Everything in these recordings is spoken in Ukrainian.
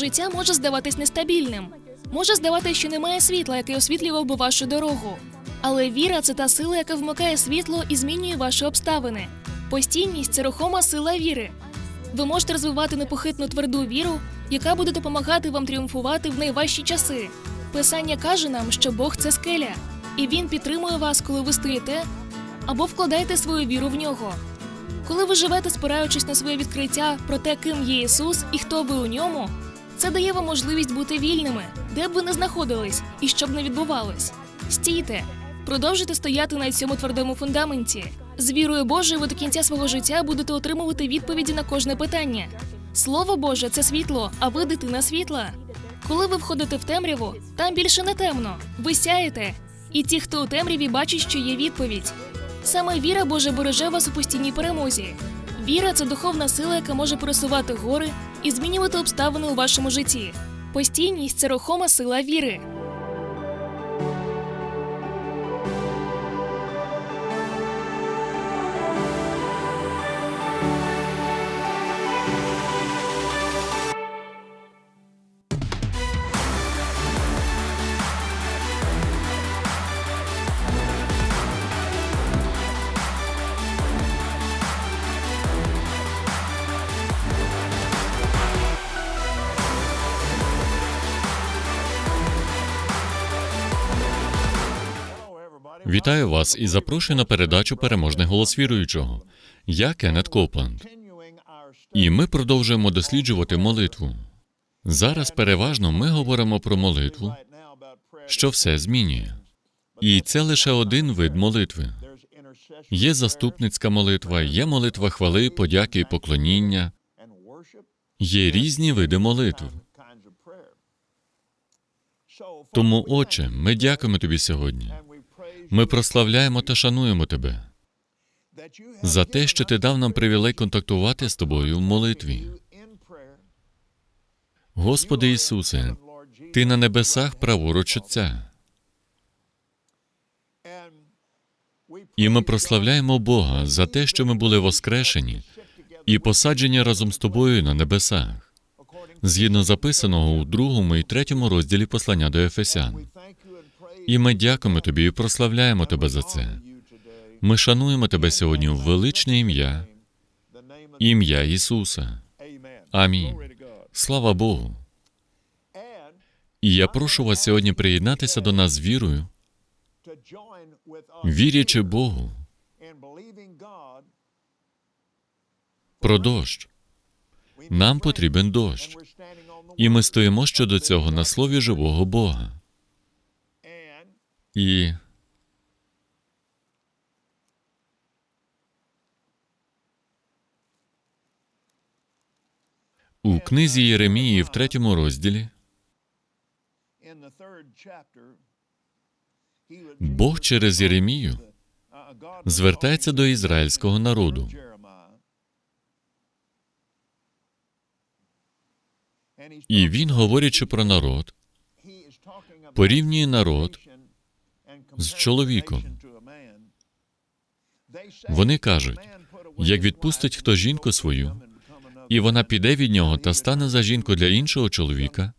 Життя може здаватись нестабільним. Може здаватись, що немає світла, яке освітлював би вашу дорогу. Але віра це та сила, яка вмикає світло і змінює ваші обставини. Постійність це рухома сила віри. Ви можете розвивати непохитну тверду віру, яка буде допомагати вам тріумфувати в найважчі часи. Писання каже нам, що Бог це скеля, і Він підтримує вас, коли ви стоїте або вкладаєте свою віру в нього. Коли ви живете, спираючись на своє відкриття про те, ким є Ісус і хто ви у ньому, це дає вам можливість бути вільними, де б ви не знаходились і що б не відбувалось. Стійте, продовжуйте стояти на цьому твердому фундаменті. З вірою Божою ви до кінця свого життя будете отримувати відповіді на кожне питання. Слово Боже це світло, а ви дитина світла. Коли ви входите в темряву, там більше не темно. Ви сяєте. І ті, хто у темряві, бачать, що є відповідь. Саме віра Божа береже вас у постійній перемозі. Віра це духовна сила, яка може пересувати гори і змінювати обставини у вашому житті. Постійність це рухома сила віри. Вітаю вас і запрошую на передачу Переможний голос віруючого. Я Кеннет Копланд. І ми продовжуємо досліджувати молитву. Зараз переважно ми говоримо про молитву, що все змінює. І це лише один вид молитви. Є заступницька молитва, є молитва хвали, подяки і поклоніння, є різні види молитв. Тому, Отче, ми дякуємо тобі сьогодні. Ми прославляємо та шануємо тебе за те, що ти дав нам привілей контактувати з тобою в молитві. Господи Ісусе, ти на небесах праворуч Отця. І ми прославляємо Бога за те, що ми були воскрешені і посаджені разом з тобою на небесах, згідно записаного у другому і третьому розділі послання до Ефесян. І ми дякуємо тобі і прославляємо тебе за це. Ми шануємо тебе сьогодні в величне ім'я, ім'я Ісуса. Амінь. Слава Богу. І я прошу вас сьогодні приєднатися до нас вірою, вірячи Богу про дощ. Нам потрібен дощ. І ми стоїмо щодо цього на слові живого Бога. І у книзі Єремії в третьому розділі Бог через Єремію звертається до ізраїльського народу. І він, говорячи про народ, порівнює народ з чоловіком. Вони кажуть, як відпустить хто жінку свою, і вона піде від нього та стане за жінку для іншого чоловіка,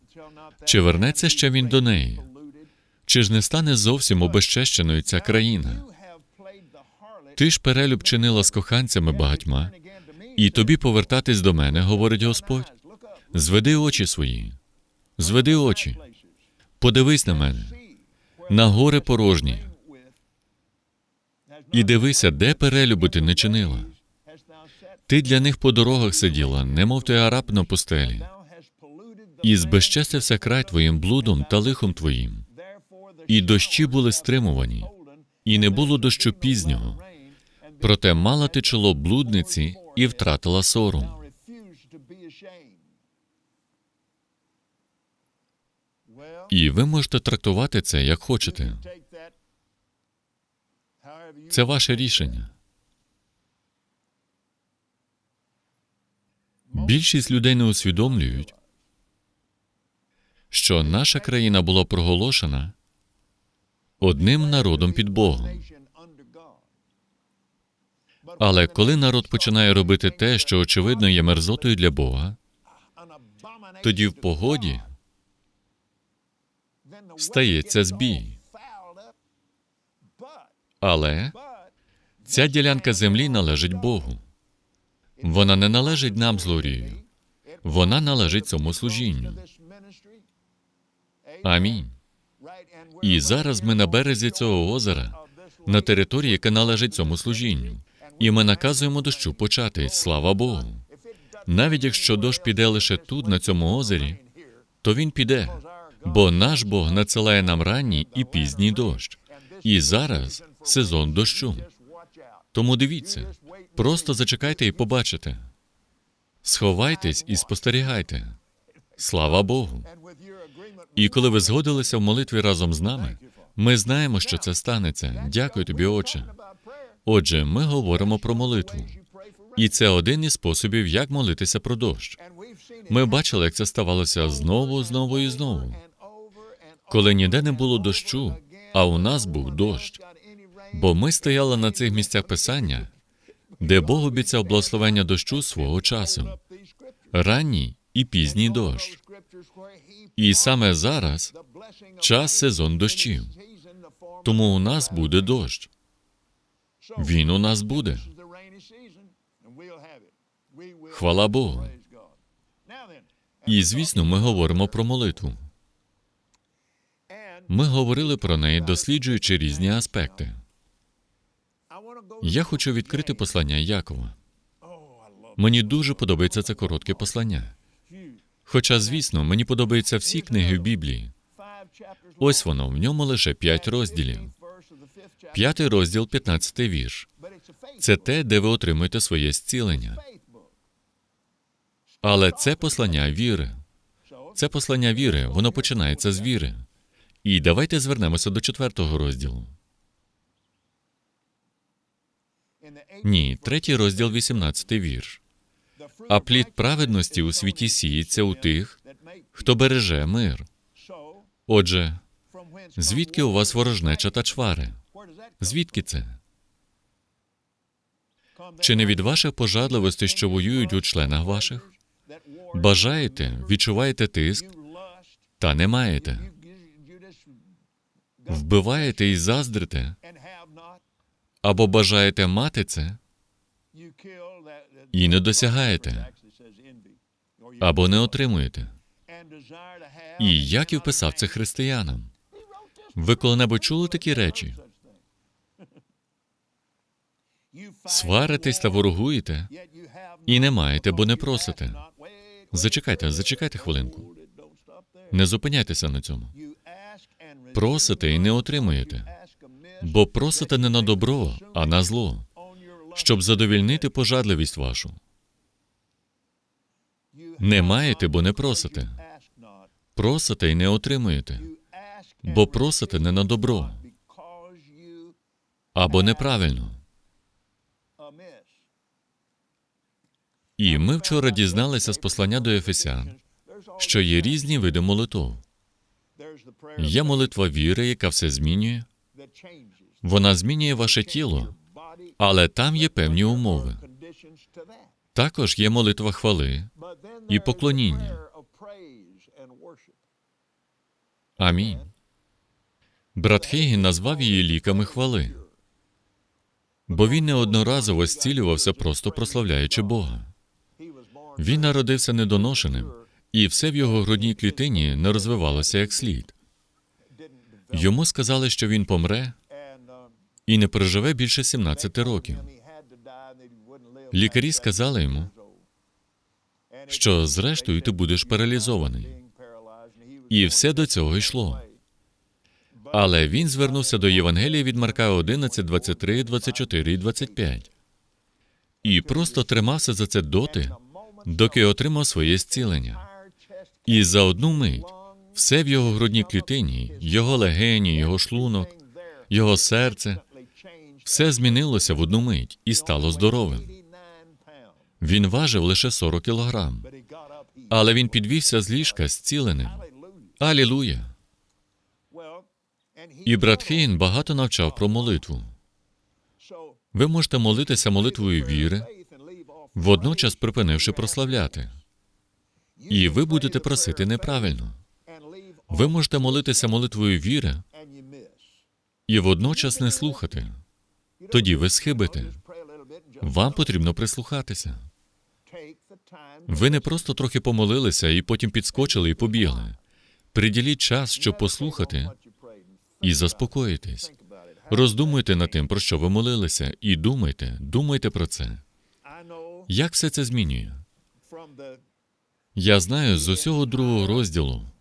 чи вернеться ще він до неї? Чи ж не стане зовсім обезчещеною ця країна? Ти ж перелюб чинила з коханцями багатьма, і тобі повертатись до мене, говорить Господь. Зведи очі свої, зведи очі, подивись на мене, на гори порожні, і дивися, де перелюбу ти не чинила. Ти для них по дорогах сиділа, немов той араб на пустелі, і збезчестився край твоїм блудом та лихом твоїм. І дощі були стримувані, і не було дощу пізнього. Проте мала ти чоло блудниці і втратила сором. І ви можете трактувати це як хочете. Це ваше рішення. Більшість людей не усвідомлюють, що наша країна була проголошена одним народом під Богом. Але коли народ починає робити те, що очевидно є мерзотою для Бога, тоді в погоді стається збій. Але ця ділянка землі належить Богу. Вона не належить нам з Лорією. Вона належить цьому служінню. Амінь. І зараз ми на березі цього озера, на території, яка належить цьому служінню. І ми наказуємо дощу почати. Слава Богу. Навіть якщо дощ піде лише тут, на цьому озері, то він піде, бо наш Бог надсилає нам ранній і пізній дощ. І зараз сезон дощу. Тому дивіться, просто зачекайте і побачите. Сховайтесь і спостерігайте. Слава Богу. І коли ви згодилися в молитві разом з нами, ми знаємо, що це станеться. Дякую тобі, Отче. Отже, ми говоримо про молитву. І це один із способів, як молитися про дощ. Ми бачили, як це ставалося знову, знову і знову. Коли ніде не було дощу, а у нас був дощ. Бо ми стояли на цих місцях писання, де Бог обіцяв благословення дощу свого часу, ранній і пізній дощ. І саме зараз час сезон дощів. Тому у нас буде дощ. Він у нас буде. Хвала Богу. І звісно, ми говоримо про молитву. Ми говорили про неї, досліджуючи різні аспекти. Я хочу відкрити послання Якова. Мені дуже подобається це коротке послання. Хоча, звісно, мені подобаються всі книги в Біблії. Ось воно, в ньому лише п'ять розділів. П'ятий розділ, 15 вірш. Це те, де ви отримуєте своє зцілення. Але це послання віри. Це послання віри, воно починається з віри. І давайте звернемося до четвертого розділу. Ні, третій розділ, 18 вірш. А плід праведності у світі сіється у тих, хто береже мир. Отже, звідки у вас ворожнеча та чвари? Звідки це? Чи не від ваших пожадливостей, що воюють у членах ваших? Бажаєте, відчуваєте тиск, та не маєте. Вбиваєте і заздрите, або бажаєте мати це, і не досягаєте, або не отримуєте. І Яків писав це християнам. Ви коли-небудь чули такі речі? Сваритесь та ворогуєте і не маєте, бо не просите. Зачекайте, зачекайте хвилинку. Не зупиняйтеся на цьому. Просите і не отримуєте, бо просите не на добро, а на зло, щоб задовільнити пожадливість вашу. Не маєте, бо не просите. Просите і не отримуєте, бо просите не на добро або неправильно. І ми вчора дізналися з послання до Ефесян, що є різні види молитв. Є молитва віри, яка все змінює. Вона змінює ваше тіло, але там є певні умови. Також є молитва хвали. і поклоніння. Амінь. Брат Хейген назвав її ліками хвали, бо він неодноразово зцілювався, просто прославляючи Бога. Він народився недоношеним, і все в його грудній клітині не розвивалося як слід. Йому сказали, що він помре і не проживе більше 17 років. Лікарі сказали йому, що зрештою ти будеш паралізований. І все до цього йшло. Але він звернувся до Євангелія від Марка 11, 23, 24 і 25. І просто тримався за це доти, доки отримав своє зцілення. І за одну мить все в його грудній клітині, його легені, його шлунок, його серце, все змінилося в одну мить і стало здоровим. Він важив лише 40 кілограм, але він підвівся з ліжка зціленим. Алілуя! І брат Хейн багато навчав про молитву. Ви можете молитися молитвою віри, водночас припинивши прославляти. І ви будете просити неправильно. Ви можете молитися молитвою віри і водночас не слухати. Тоді ви схибите. Вам потрібно прислухатися. Ви не просто трохи помолилися і потім підскочили і побігли. Приділіть час, щоб послухати і заспокоїтись. Роздумуйте над тим, про що ви молилися, і думайте, думайте про це. Як все це змінює? Я знаю з усього другого розділу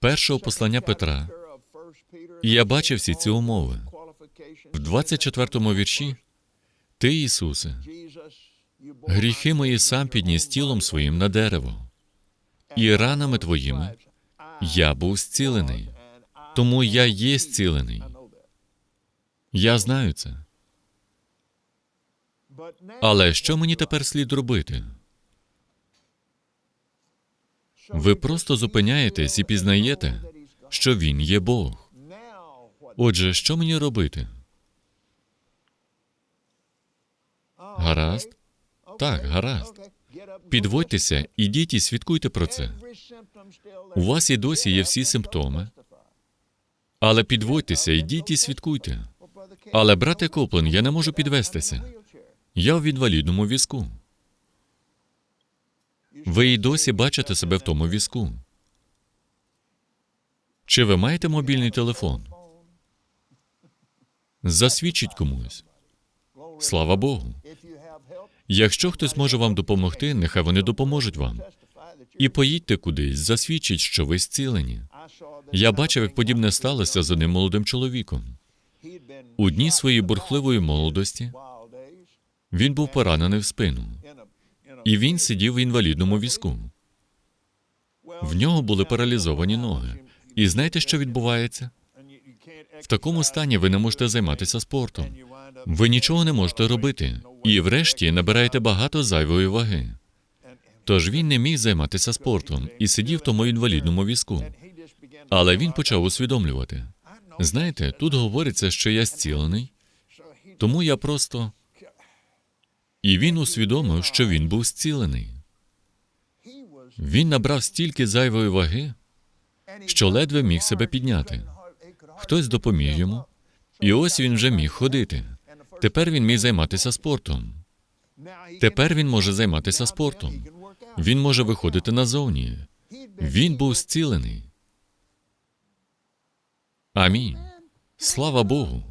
першого послання Петра, і я бачив всі ці умови. В 24-му вірші Ти, Ісусе, гріхи мої сам підніс тілом своїм на дерево, і ранами твоїми я був зцілений, тому я є зцілений. Я знаю це. Але що мені тепер слід робити? Ви просто зупиняєтесь і пізнаєте, що Він є Бог. Отже, що мені робити? Гаразд? Так, гаразд. Підводьтеся, ідіть і свідкуйте про це. У вас і досі є всі симптоми, але підводьтеся, ідіть і свідкуйте. Але, брате Коплен, я не можу підвестися. Я в інвалідному візку. Ви і досі бачите себе в тому візку. Чи ви маєте мобільний телефон? Засвідчіть комусь. Слава Богу. Якщо хтось може вам допомогти, нехай вони допоможуть вам. І поїдьте кудись, засвідчіть, що ви зцілені. Я бачив, як подібне сталося з одним молодим чоловіком. У дні своєї бурхливої молодості він був поранений в спину, і він сидів в інвалідному візку. В нього були паралізовані ноги. І знаєте, що відбувається? В такому стані ви не можете займатися спортом. Ви нічого не можете робити, і врешті набираєте багато зайвої ваги. Тож він не міг займатися спортом і сидів в тому інвалідному візку. Але він почав усвідомлювати. Знаєте, тут говориться, що я зцілений, тому я просто. І він усвідомив, що він був зцілений. Він набрав стільки зайвої ваги, що ледве міг себе підняти. Хтось допоміг йому, і ось він вже міг ходити. Тепер він міг займатися спортом. Тепер він може займатися спортом. Він може виходити назовні. Він був зцілений. Амінь. Слава Богу.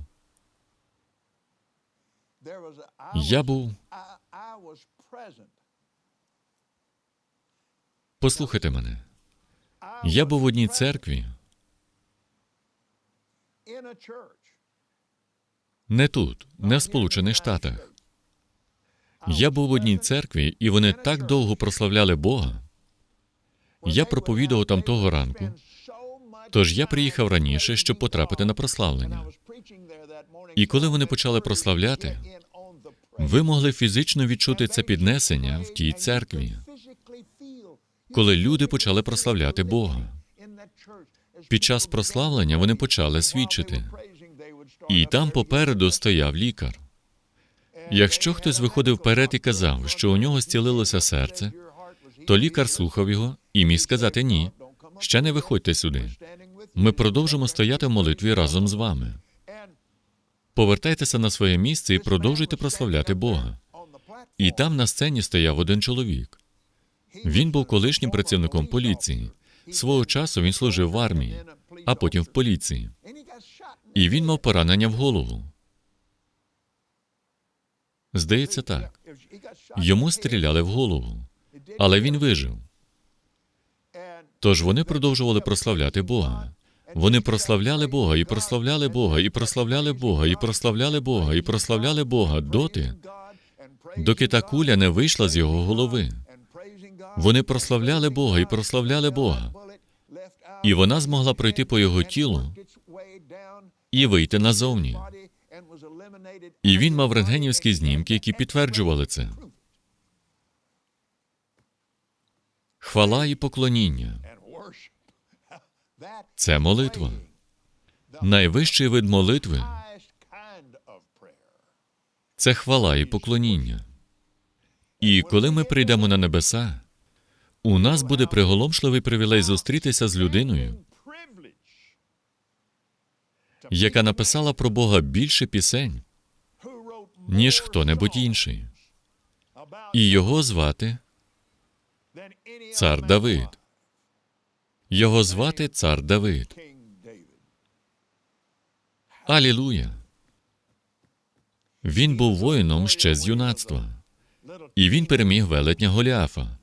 Я був. Послухайте мене. Я був в одній церкві, не тут, не в Сполучених Штатах. Я був в одній церкві, і вони так довго прославляли Бога. Я проповідував там того ранку, тож я приїхав раніше, щоб потрапити на прославлення. І коли вони почали прославляти, ви могли фізично відчути це піднесення в тій церкві, коли люди почали прославляти Бога. Під час прославлення вони почали свідчити, і там попереду стояв лікар. Якщо хтось виходив вперед і казав, що у нього зцілилося серце, то лікар слухав його і міг сказати ні. Ще не виходьте сюди. Ми продовжимо стояти в молитві разом з вами. Повертайтеся на своє місце і продовжуйте прославляти Бога. І там на сцені стояв один чоловік. Він був колишнім працівником поліції. Свого часу він служив в армії, а потім в поліції. І він мав поранення в голову. Здається, так. Йому стріляли в голову, але він вижив. Тож вони продовжували прославляти Бога. Вони прославляли Бога і прославляли Бога, і прославляли Бога, і прославляли Бога, і прославляли Бога доти, доки та куля не вийшла з його голови. Вони прославляли Бога і прославляли Бога. І вона змогла пройти по його тілу і вийти назовні. І він мав рентгенівські знімки, які підтверджували це. Хвала і поклоніння це молитва. Найвищий вид молитви це хвала і поклоніння. І коли ми прийдемо на небеса, у нас буде приголомшливий привілей зустрітися з людиною, яка написала про Бога більше пісень, ніж хто-небудь інший. І його звати цар Давид. Його звати цар Давид. Алілуя! Він був воїном ще з юнацтва, і він переміг велетня Голіафа.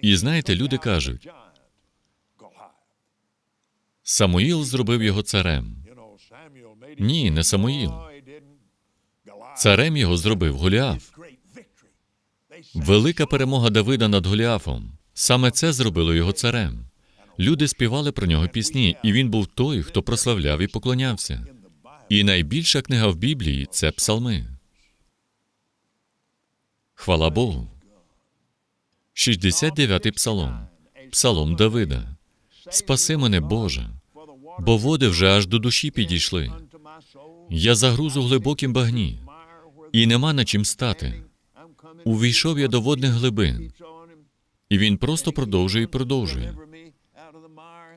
І знаєте, люди кажуть, Самуїл зробив його царем. Ні, не Самуїл. Царем його зробив Голіаф. Велика перемога Давида над Голіафом. Саме це зробило його царем. Люди співали про нього пісні, і він був той, хто прославляв і поклонявся. І найбільша книга в Біблії це псалми. Хвала Богу. 69-й псалом. Псалом Давида. Спаси мене, Боже, бо води вже аж до душі підійшли. Я загруз у глибокім багні, і нема на чим стати. Увійшов я до водних глибин, і він просто продовжує і продовжує.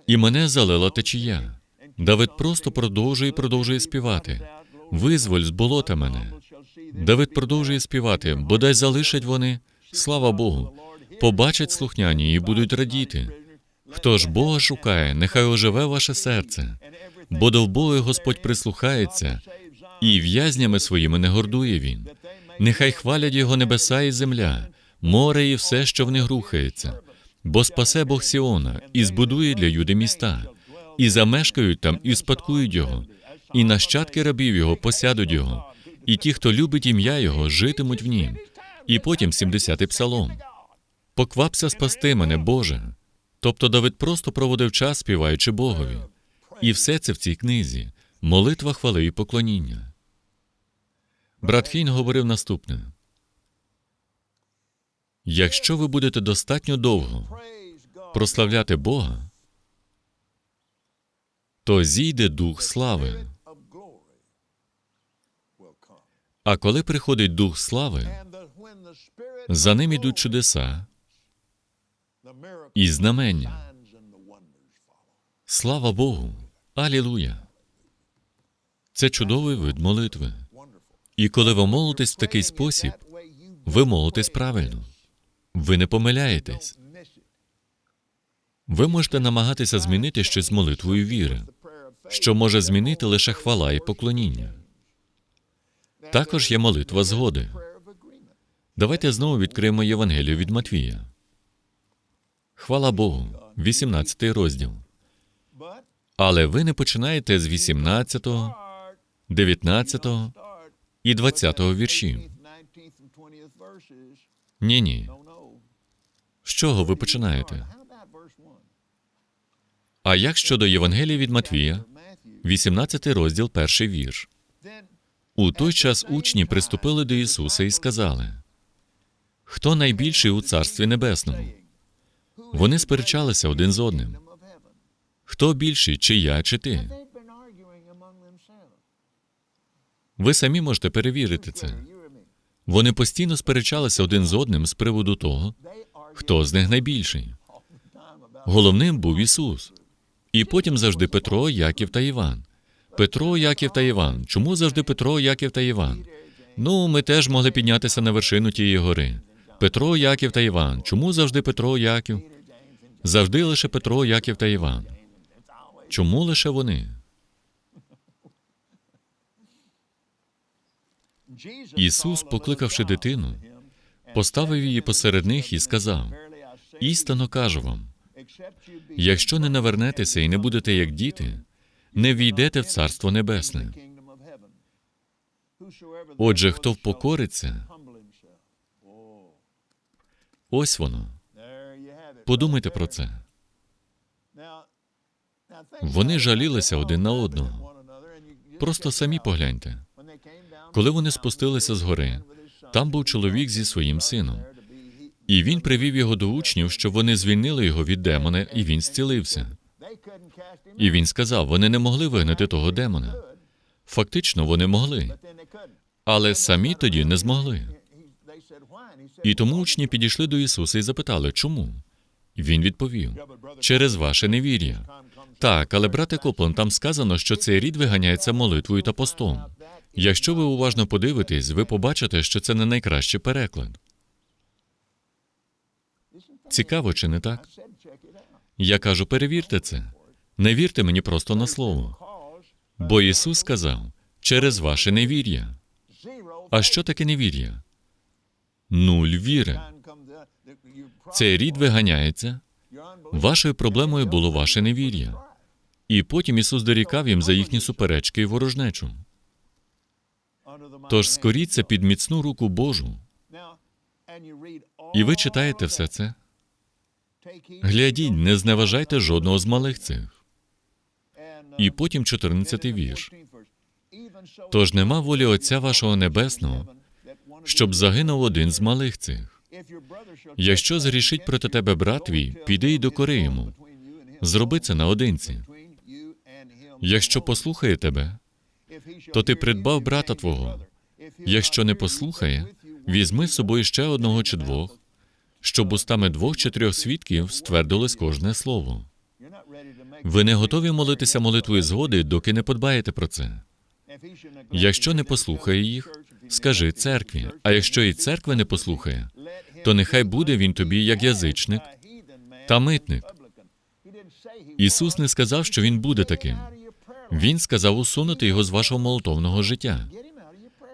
І мене залила течія. Давид просто продовжує і продовжує співати. Визволь з болота мене. Давид продовжує співати, бодай залишать вони, слава Богу, побачать слухняні і будуть радіти. Хто ж Бога шукає, нехай оживе ваше серце, бо до вбоги Господь прислухається, і в'язнями своїми не гордує він. Нехай хвалять його небеса і земля, море і все, що в них рухається, бо спасе Бог Сіона і збудує для юди міста, і замешкають там, і спадкують його, і нащадки рабів його посядуть його, і ті, хто любить ім'я Його, житимуть в нім. І потім 70-й псалом. Поквапся спасти мене, Боже. Тобто Давид просто проводив час, співаючи Богові. І все це в цій книзі молитва хвали і поклоніння. Брат Хейн говорив наступне: якщо ви будете достатньо довго прославляти Бога, то зійде дух слави. А коли приходить дух слави, за ним ідуть чудеса і знамення. Слава Богу! Алілуя! Це чудовий вид молитви. І коли ви молитесь в такий спосіб, ви молитесь правильно. Ви не помиляєтесь. Ви можете намагатися змінити щось молитвою віри, що може змінити лише хвала і поклоніння. Також є молитва згоди. Давайте знову відкриємо Євангелію від Матвія. Хвала Богу, 18 розділ. Але ви не починаєте з 18, 19 і 20 віршів. Ні, ні. З чого ви починаєте? А як щодо Євангелії від Матвія, 18 розділ, перший вірш. У той час учні приступили до Ісуса і сказали: Хто найбільший у Царстві Небесному? Вони сперечалися один з одним. Хто більший, чи я, чи ти? Ви самі можете перевірити це. Вони постійно сперечалися один з одним з приводу того, хто з них найбільший. Головним був Ісус. І потім завжди Петро, Яків та Іван. Петро, Яків та Іван. Чому завжди Петро, Яків та Іван? Ну, ми теж могли піднятися на вершину тієї гори. Петро, Яків та Іван. Чому завжди Петро, Яків? Завжди лише Петро, Яків та Іван. Чому лише вони? Ісус, покликавши дитину, поставив її посеред них і сказав: Істинно кажу вам, якщо не навернетеся і не будете як діти, не війдете в Царство Небесне. Отже, хто впокориться, ось воно. Подумайте про це. Вони жалілися один на одного. Просто самі погляньте. Коли вони спустилися з гори, там був чоловік зі своїм сином. І він привів його до учнів, щоб вони звільнили його від демона, і він зцілився. І він сказав: вони не могли вигнати того демона. Фактично, вони могли, Але самі тоді не змогли. І тому учні підійшли до Ісуса і запитали, чому? Він відповів: через ваше невір'я. Так, але брате Коплан, там сказано, що цей рід виганяється молитвою та постом. Якщо ви уважно подивитесь, ви побачите, що це не найкращий переклад. Цікаво, чи не так? Я кажу, перевірте це. Не вірте мені просто на слово. Бо Ісус сказав через ваше невір'я. А що таке невір'я? Нуль віри. Цей рід виганяється. Вашою проблемою було ваше невір'я. І потім Ісус дорікав їм за їхні суперечки і ворожнечу. Тож скоріться під міцну руку Божу. І ви читаєте все це. Глядіть, не зневажайте жодного з малих цих. І потім 14-й вірш. Тож нема волі Отця вашого Небесного, щоб загинув один з малих цих. Якщо згрішить проти тебе брат твій, піди й докори йому. Зроби це наодинці. Якщо послухає тебе, то ти придбав брата твого. Якщо не послухає, візьми з собою ще одного чи двох, щоб устами двох чи трьох свідків ствердилось кожне слово. Ви не готові молитися молитвою згоди, доки не подбаєте про це. Якщо не послухає їх, скажи церкві. А якщо і церква не послухає, то нехай буде він тобі як язичник та митник. Ісус не сказав, що він буде таким. Він сказав усунути його з вашого молитовного життя.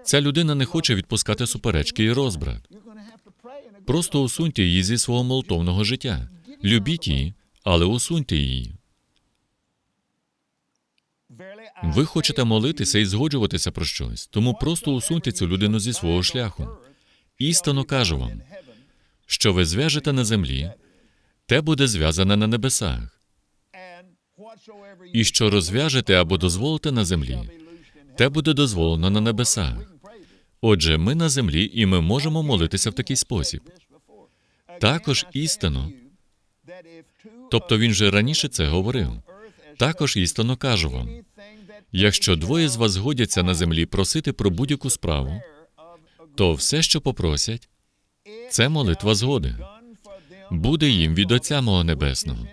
Ця людина не хоче відпускати суперечки і розбрат. Просто усуньте її зі свого молитовного життя. Любіть її, але усуньте її. Ви хочете молитися і згоджуватися про щось, тому просто усуньте цю людину зі свого шляху. Істинно кажу вам, що ви зв'яжете на землі, те буде зв'язане на небесах, і що розв'яжете або дозволите на землі, те буде дозволено на небесах. Отже, ми на землі, і ми можемо молитися в такий спосіб. Також істинно, тобто він же раніше це говорив. Також істинно кажу вам: якщо двоє з вас згодяться на землі просити про будь-яку справу, то все, що попросять, це молитва згоди. Буде їм від Отця мого Небесного.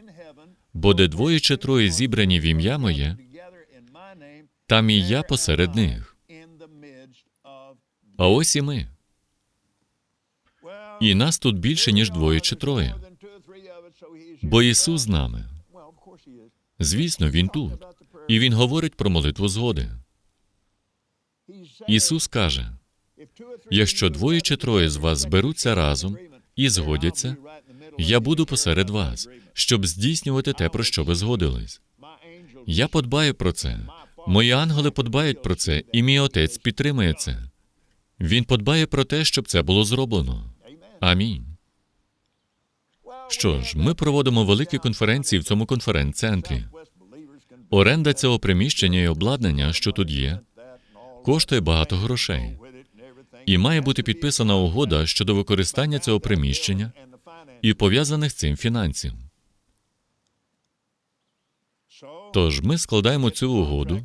Бо де двоє чи троє зібрані в ім'я моє, там і я посеред них. А ось і ми. І нас тут більше, ніж двоє чи троє. Бо Ісус з нами. Звісно, Він тут. І Він говорить про молитву згоди. Ісус каже: якщо двоє чи троє з вас зберуться разом і згодяться, я буду посеред вас, щоб здійснювати те, про що ви згодились. Я подбаю про це. Мої ангели подбають про це, і мій отець підтримує це. Він подбає про те, щоб це було зроблено. Амінь. Що ж, ми проводимо великі конференції в цьому конференц-центрі. Оренда цього приміщення і обладнання, що тут є, коштує багато грошей. І має бути підписана угода щодо використання цього приміщення і пов'язаних цим фінансів. Тож ми складаємо цю угоду,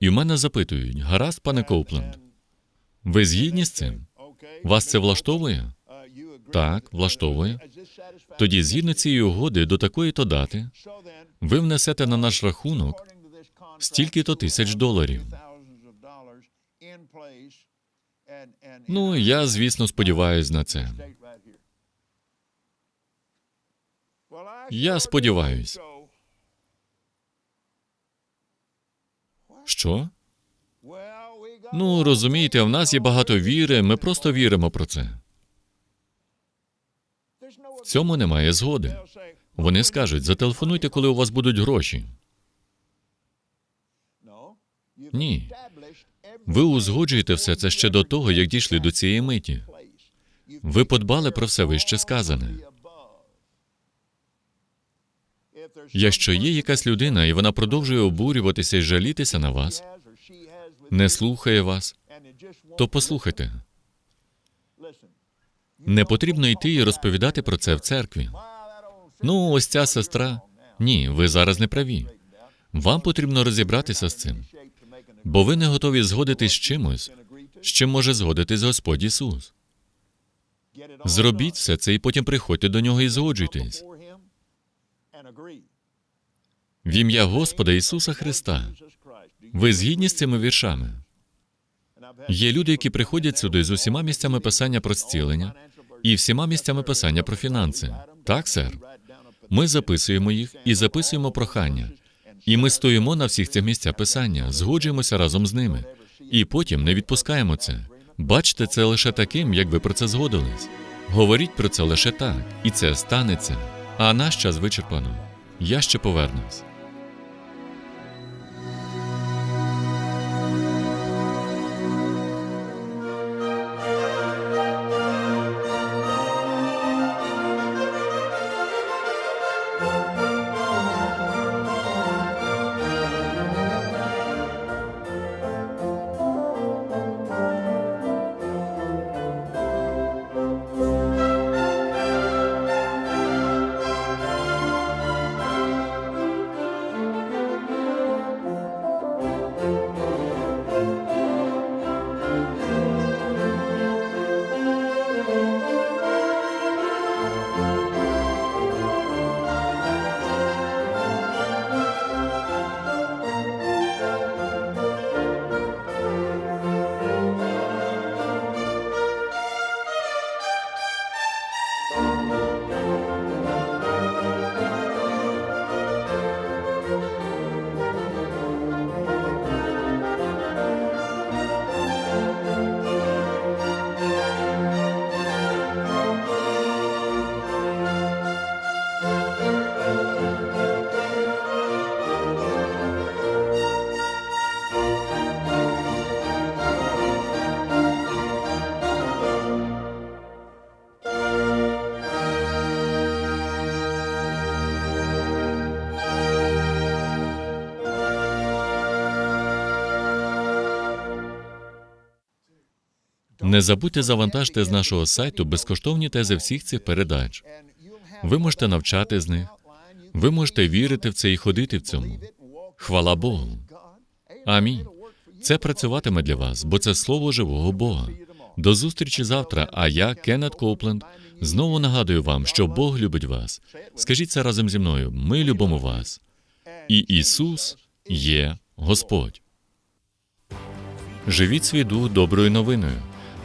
і в мене запитують: гаразд, пане Коупленд, ви згідні з цим? Вас це влаштовує? Так, влаштовує. Тоді, згідно цієї угоди, до такої то дати, ви внесете на наш рахунок стільки-то тисяч доларів. Ну, я, звісно, сподіваюся на це. Я сподіваюсь. Що? Ну, розумієте, в нас є багато віри, ми просто віримо про це. В цьому немає згоди. Вони скажуть, зателефонуйте, коли у вас будуть гроші. Ні. Ви узгоджуєте все це ще до того, як дійшли до цієї миті. Ви подбали про все вище сказане. Якщо є якась людина, і вона продовжує обурюватися і жалітися на вас, не слухає вас, то послухайте. Не потрібно йти і розповідати про це в церкві. Ну, ось ця сестра. Ні, ви зараз не праві. Вам потрібно розібратися з цим, бо ви не готові згодитись з чимось, з чим може згодитись Господь Ісус. Зробіть все це і потім приходьте до нього і згоджуйтесь. В ім'я Господа Ісуса Христа. Ви згідні з цими віршами? Є люди, які приходять сюди з усіма місцями писання про зцілення і всіма місцями писання про фінанси. Так, сер. Ми записуємо їх і записуємо прохання. І ми стоїмо на всіх цих місцях писання, згоджуємося разом з ними. І потім не відпускаємо це. Бачте це лише таким, як ви про це згодились. Говоріть про це лише так, і це станеться. А наш час вичерпано. Я ще повернусь. Не забудьте завантажити з нашого сайту безкоштовні тези всіх цих передач. Ви можете навчати з них. Ви можете вірити в це і ходити в цьому. Хвала Богу. Амінь. Це працюватиме для вас, бо це слово живого Бога. До зустрічі завтра. А я, Кеннет Копленд, знову нагадую вам, що Бог любить вас. Скажіть це разом зі мною. Ми любимо вас. І Ісус є Господь. Живіть свій дух доброю новиною.